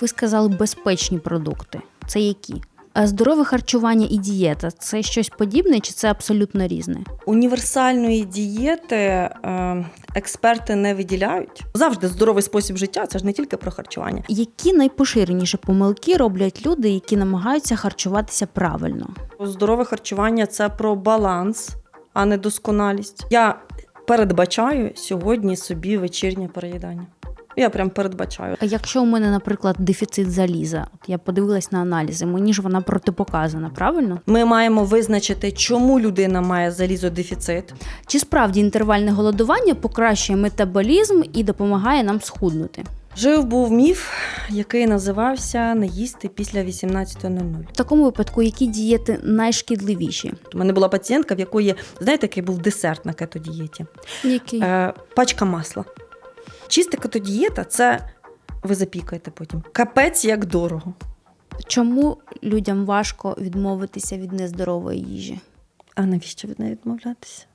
Ви сказали безпечні продукти. Це які? А Здорове харчування і дієта це щось подібне чи це абсолютно різне? Універсальної дієти е, експерти не виділяють. Завжди здоровий спосіб життя це ж не тільки про харчування. Які найпоширеніші помилки роблять люди, які намагаються харчуватися правильно? Здорове харчування це про баланс, а не досконалість. Я передбачаю сьогодні собі вечірнє переїдання. Я прям передбачаю. А якщо у мене, наприклад, дефіцит заліза, от я подивилась на аналізи, мені ж вона протипоказана, правильно? Ми маємо визначити, чому людина має залізодефіцит. Чи справді інтервальне голодування покращує метаболізм і допомагає нам схуднути? Жив був міф, який називався не їсти після 18.00. В такому випадку, які дієти найшкідливіші? У мене була пацієнтка, в якої, знаєте, який був десерт на кетодієті. Які? Е, пачка масла. Чиста кетодієта це ви запікаєте потім. Капець як дорого. Чому людям важко відмовитися від нездорової їжі? А навіщо від неї відмовлятися?